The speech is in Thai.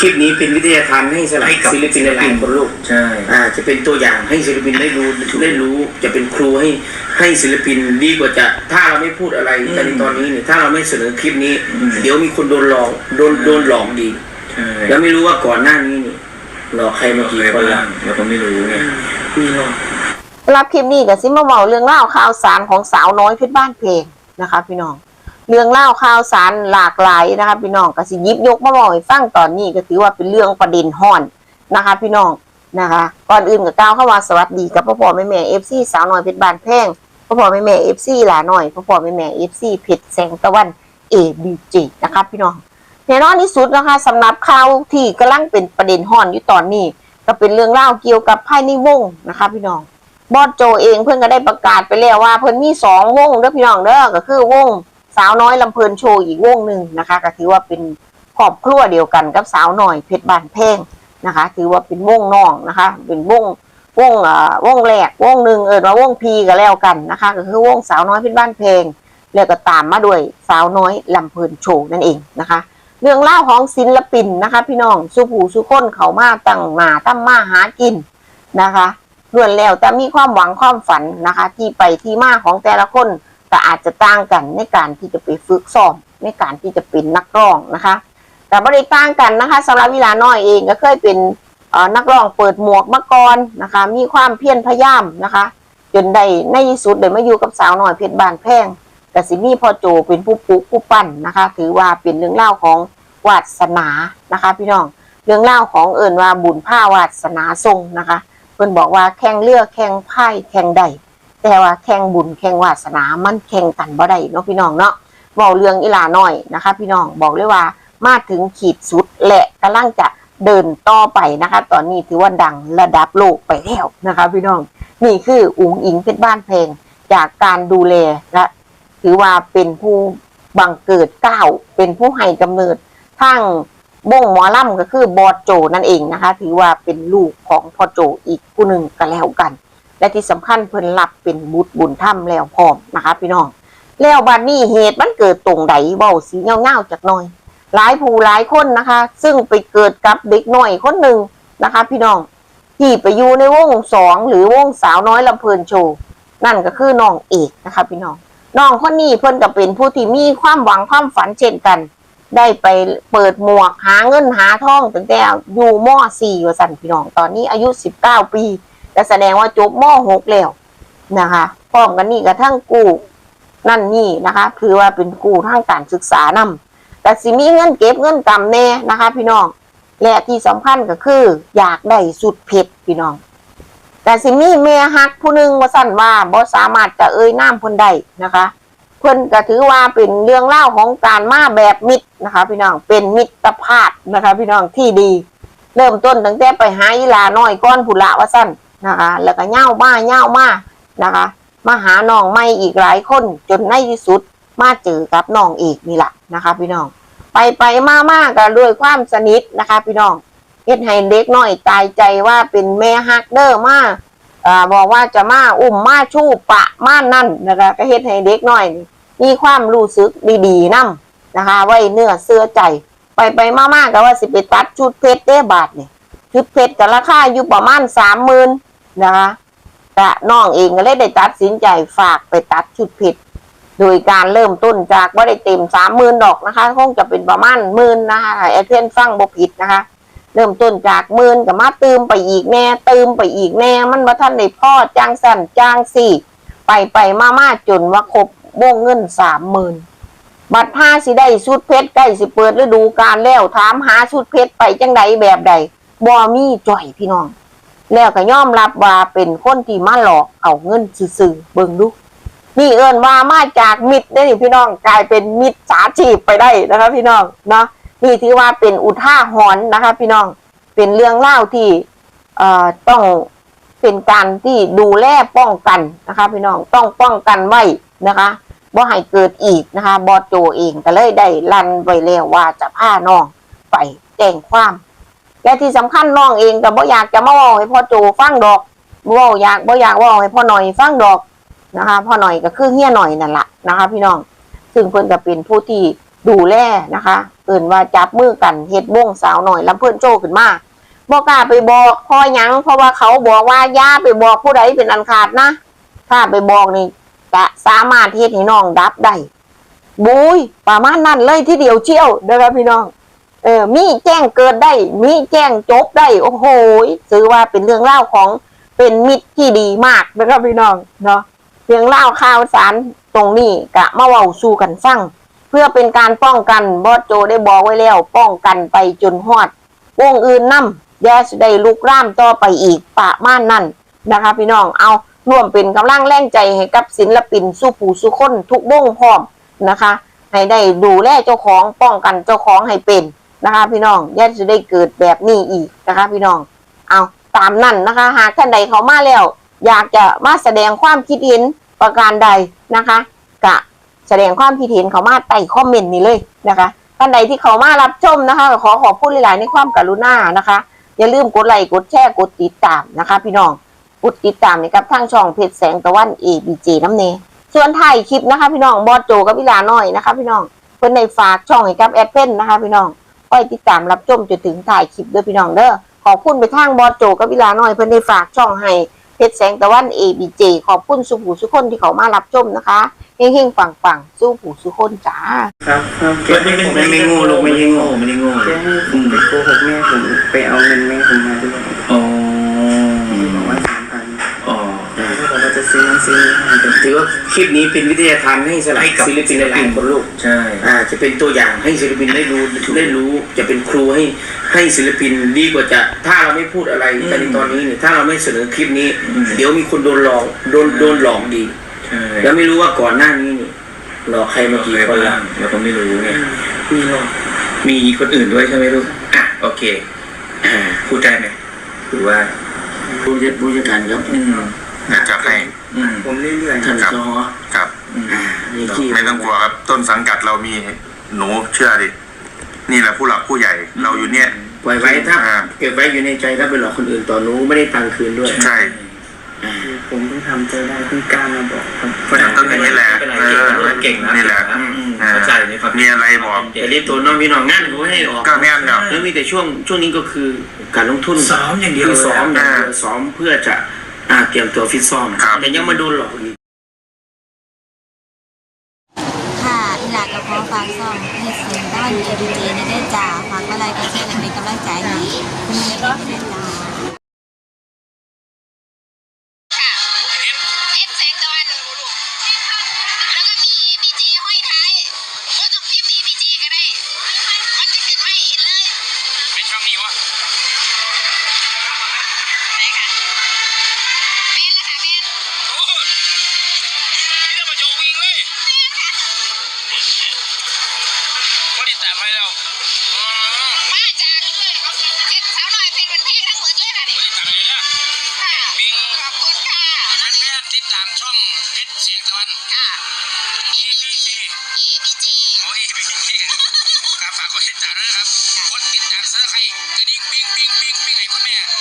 คลิปนี้เป็นวิทยาทานให้สำหรับให้กับศิลปินหลายๆคนลูกใช่ อ่าจะเป็นตัวอย่างให้ศิลปินได้รู้ได้รู้ จะเป็นครูให้ให้ศิลปินดีกว่าจะถ้าเราไม่พูดอะไรกันในตอนนี้เนี่ยถ้าเราไม่เสนอคลิปนี้เดี๋ยวมีคนโดนหลอกโดนโดนหลอกดี ใช่แล้วไม่รู้ว่าก่อนหน้านี้นี่หลอกใครมากี่อะไรคนบ้าละงเราก็ไม่รู้ไง มีหลอกรับคลิปนี้ก็สิมาเว้าเรื่องเล่าวข่าวสารของสาวน้อยเพชรบ้านเพลงนะคะ พี่น้อง เรื่องเล่าข่าวสารหลากหลายนะคะพี่น้องก็สิยิบยกมาบอกให้ฟังตอนนี้ก็ถือว่าเป็นเรื่องประเด็นฮ้อนนะคะ พี่น้องนะคะก่อนอื่นก็ก้าวเข้ามาสวัสดีกับพ่อพ่อแม่แม่เอฟซีสาวน้อยเพชรบานแพงพ่อพ่อแม่แม่เอฟซีหลาหน่อยพ่อพ่อแม่แม่เอฟซีเพชรแสงตะวันเอบีจีนะคะพี่น้องแน่นอนที่สุดนะคะสำหรับข่าวที่กำลังเป็นประเด็นฮ้อนอยู่ตอนนี้ ก็เป็นเรื่องเล่าเกี่ยวกับภายในวงนะคะ พี่น้องบอสโจเองเพื่อนก็ได้ประกาศไปแล้วว่าเพื่อนมีสองวงเด้อพี่น้องเด้อก็คือวง สาวน้อยลำเพลินโชว์อีกวงหนึ่งนะคะ ก็ถือว่าเป็นครอบครัวเดียวกันกับสาวหน่อยเพชรบานแพงนะคะ ถือว่าเป็นวงน้องนะคะ เป็นวงวงอ่าวงแรกวงหนึ่งเออว่าวงพีก็แล้วกันนะคะ ก็คือวงสาวน้อยเพชรบ้านแพงแล้วก็ตามมาด้วยสาวน้อยลำเพลินโชว์นั่นเองนะคะ เรื่องเล่าของศิลปินนะคะ พี่น้องสุผูสุคนเขามาตั้งหนาตั้งมาหากินนะคะล้วนแล้วแต่มีความหวังความฝันนะคะ ที่ไปที่มาของแต่ละคน ก็อาจจะต่างกันในการที่จะไปฝึกซ้อมในการที่จะเป็นนักร้องนะคะแต่บริต่างกันนะคะสำหรับวิลาน้อยเองก็เคยเป็นนักร้องเปิดหมวกมาก่อนนะคะ มีความเพียรพยายามนะคะ จนได้ในที่สุดได้มาอยู่กับสาวน้อยเพชรบานแพงกสิมีพ่อโจเป็นผู้ปลูกผู้ปั้นนะคะ ถือว่าเป็นเรื่องเล่าของวาสนานะคะ พี่น้องเรื่องเล่าของเอิญว่าบุญผ้าวาสนาทรงนะคะ เพิ่นบอกว่าแข่งเรือแข่งไพ่แข่งใด แต่ว่าแข่งบุญแข่งวาสนามันแข่งกันบ่ได้เนาะพี่น้องเนาะบอกเรื่องอีหลาน้อยนะคะ พี่น้องบอกเลยว่ามาถึงขีดสุดและกำลังจะเดินต่อไปนะคะ ตอนนี้ถือว่าดังระดับโลกไปแล้วนะคะ พี่น้องนี่คืออุ๋งอิงเพชรบ้านเพลงจากการดูแลและถือว่าเป็นผู้บังเกิดเก้าวเป็นผู้ให้กำเนิดทั้งบ่งหมอล่ำก็คือบอดโจนั่นเองนะคะ ถือว่าเป็นลูกของพ่อโจอีกผู้หนึ่งก็แล้วกัน และที่สำคัญเพิ่นรับเป็นบุตรบุญธรรมแล้วพร้อมนะคะ พี่น้อง แล้วบัดนี้เหตุมันเกิดตรงใดเบาสีเงาๆจากหน่อย หลายผู้หลายคนนะคะ ซึ่งไปเกิดกับเด็กน้อยคนหนึ่งนะคะ พี่น้องที่ไปอยู่ในวงสองหรือวงสาวน้อยลำเพลินโชว์นั่นก็คือน้องเอกนะคะ พี่น้องน้องคนนี้เพิ่นก็เป็นผู้ที่มีความหวังความฝันเช่นกัน ได้ไปเปิดหมวกหาเงินหาทองตั้งแต่อยู่ม .4 ว่าสั่นพี่น้องตอนนี้อายุ 19 ปี แต่แสดงว่าจบม .6 แล้วนะคะพร้อมกันนี่กระทั่งกู้นั่นนี่นะคะคือว่าเป็นกู้ทางการศึกษานำแต่สิมีเงินเก็บเงินกำแน่นะคะ พี่น้อง และที่สำคัญก็คือ อยากได้สุดเพชรพี่น้อง แต่สิมีแม่ฮักผู้หนึงว่าสั่นว่าบ่สามารถจะเอ่ยนามเพิ่นได้นะคะ เพิ่นก็ถือว่าเป็นเรื่องเล่าของการมาแบบมิตรนะคะ พี่น้องเป็นมิตรภาพนะคะ พี่น้องที่ดี เริ่มต้นตั้งแต่ไปหาอีลาน้อยก้อนผุละว่าสั่น นะคะ แล้วก็เง่ามาเง่ามานะคะมาหาน้องไม่อีกหลายคนจนในที่สุดมาเจอกับน้องเอกนี่แหละนะคะ พี่น้อง ไปไปมามากันด้วยความสนิทนะคะ พี่น้องเฮ็ดให้เด็กน้อยตายใจว่าเป็นแม่ฮักเดอร์มาอ่าบอกว่าจะมาอุ้มมาชู้ปะมานั่นนะคะ ก็เฮ็ดให้เด็กน้อยนี่มีความรู้สึกดีๆนํนะคะ ไว้เนื้อเสื้อใจ ไปไปมามาก็ว่าสิไปตัดชุดเพชรได้บาทเนี่ยชุดเพชรก็ราคาอยู่ประมาณสามหมื่น นะคะแต่น้องเองก็เลยได้ตัดสินใจฝากไปตัดชุดเพชรโดยการเริ่มต้นจากว่าได้เต็มสามหมื่นดอกนะคะ คงจะเป็นประมาณหมื่นนะคะไอเทนฟังบ่ผิดนะคะ เริ่มต้นจากหมื่นกับมาเติมไปอีกแน่เติมไปอีกแน่ มันว่าท่านในพ่อจ้างสั่นจ้างสี่ไปไปมามาจนว่าครบวงเงินสามหมื่นบัตรห้าสิได้ชุดเพชรใกล้สิเปิดฤดูกาลแล้วถามหาชุดเพชรไปจังใดแบบใดบ่มีจ่อยพี่น้อง แล้วก็ยอมรับว่าเป็นคนที่มาหลอกเอาเงินซื่อเบิ่งดูนี่เอิ้นว่ามาจากมิตรได้นี่พี่น้องกลายเป็นมิตรสาชีพไปได้นะคะพี่น้องเนาะนี่ถือว่าเป็นอุท่าหรณ์นะคะ พี่น้องเป็นเรื่องเล่าที่เอ่อต้องเป็นการที่ดูแลป้องกันนะคะ พี่น้องต้องป้องกันไว้นะคะบ่ให้เกิดอีกนะคะบอโจเองก็เลยได้ลันไว้แล้วว่าจะพาน้องไปแจ้งความ และที่สำคัญน้องเองก็บ่อยากจะมาว้าให้พ่อโจฟังดอกบ่อยากบ่อยากว้าให้พ่อหน่อยฟังดอกนะคะพ่อหน่อยก็คือเฮียหน่อยนั่นแหละนะคะ พี่น้องซึ่งเพิ่นก็เป็นผู้ที่ดูแลนะคะเอิ่นว่าจับมือกันเฮ็ดวงสาวหน่อยลำเพิ่อนโจขึ้นมาบอกกล้าไปบอกเพอยังเพราะว่าเขาบอกว่าย่าไปบอกผู้ใดเป็นอันขาดนะ ถ้าไปบอกนี่จะสามารถเฮ็ดให้น้องดับได้บุยประมาณนั้นเลยที่เดียวเชี่ยวเด้อครับพี่น้อง เออมีแจ้งเกิดได้ มีแจ้งจบได้ โอ้โหถือว่าเป็นเรื่องเล่าของเป็นมิตรที่ดีมากนะครับพี่น้องเนาะเรื่องเล่าข่าวสารตรงนี้กะมาเว้าสู่กันฟังเพื่อเป็นการป้องกันบอสโจได้บอกไว้แล้ว ป้องกันไปจนฮอด วงอื่นนำอย่าสได้ลุกร่ามต่อไปอีกปะม่าณนั้นนะคะพี่น้องเอาร่วมเป็นกำลังแรงใจให้กับศิลปินสู้ผู้สู้คนทุกวงพร้อมนะคะ ให้ได้ดูแลเจ้าของป้องกันเจ้าของให้เป็น นะคะ พี่น้องย่าจะได้เกิดแบบนี้อีกนะคะ พี่น้อง เอาตามนั่นนะคะ หากท่านใดเขามาแล้ว อยากจะมาแสดงความคิดเห็นประการใดนะคะกะแสดงความคิดเห็นเขามาใต้คอมเมนต์นี้เลยนะคะท่านใดที่เขามารับชมนะคะ ขอขอบคุณหลายๆในความกรุณานะคะ อย่าลืมกดไลค์กดแชร์กดติดตามนะคะ พี่น้องกดติดตามนะครับทางช่องเพจแสงตะวัน ABJ น้ำเนส่วนถ่ายคลิปนะคะ พี่น้องบอสโจกับพี่ลาน้อยนะคะ พี่น้องเพิ่อนในฝากช่องให้กับแอดเพนนะคะ พี่น้อง คอยติดตามรับชมจนถึงถ่ายคลิปเด้อพี่น้องเด้อขอบคุณไปทางบอสโจกับพี่ลาน้อยเพิ่นในฝากช่องให้เพชรแสงตะวัน ABJ ขอบคุณสุผูสุคนที่เขามารับชมนะคะเฮงๆปังๆสู้ผู้สุคนจ้าครับครับไม่ไม่ไม่ไม่โง่ลูกไม่ใช่โง่ไม่ได้โง่แค่ให้ผมไปโกหกแม่ผมไปเอาเงินแม่ผมมาด้วยอ๋อ จะซื้อนั่นซื้อนี่ให้แต่ถือว่าคลิปนี้เป็นวิทยาทานให้สำหรับให้กับศิลปินหลายๆคนลูก ใช่ อ่าจะเป็นตัวอย่างให้ศิลปินได้รู้ได้รู้ จะเป็นครูให้ให้ศิลปินดีกว่าจะถ้าเราไม่พูดอะไรกันในตอนนี้เนี่ยถ้าเราไม่เสนอคลิปนี้เดี๋ยวมีคนโดนหลอกโดนโดนหลอกดี ใช่แล้วไม่รู้ว่าก่อนหน้านี้นี่หลอกใครมากี่เคยคนบ้าละงเราก็ไม่รู้ไงมีหลอกมีคนอื่นด้วยใช่ไหมลูกอะโอเค อ่าพูดได้ไหมหรือว่า ผู้จัดผู้จัดการครับ อืม อยากจะให้ อืมผมเรื่อยๆท่านครับจอครับ อืมอ่านี่ที่ไม่ต้องกลัวครับ ต้นสังกัดเรามีหนูเชื่อดิ นี่แหละผู้หลักผู้ใหญ่ เราอยู่เนี่ยปล่อยไว้ถ้าอ่าเก็บไว้อยู่ในใจแล้วไปหลอกคนอื่นต่อหนู้ไม่ได้ตังค์คืนด้วยใช่อ่าผมเพิ่งทำใจได้เพิ่งกล้ามาบอกครับต้องอย่างนี้แหละเออเก่งนะนี่แหละอืมอ่าเข้าใจในความมีอะไรบอก แต่รีบตัวน้องพี่น้องงานเขาให้ออกก็แน่นครับแล้วมีแต่ช่วงช่วงนี้ก็คือการลงทุนซ้อมอย่างเดียวคือซ้อมอย่างเดียวอ่าซ้อมเพื่อจะ อ่าเตรียมตัวฟิตซ้อมครับ แต่ยังมาโดนหลอกอีกค่ะอีหลากกับพอฝากซ่องเฮ็ดเสียงด้านเอดีเจในได้จ่าฝากอะไรก็แช่และเป็นกำลังใจให้คุณแม่ได้จ่า ครับฝ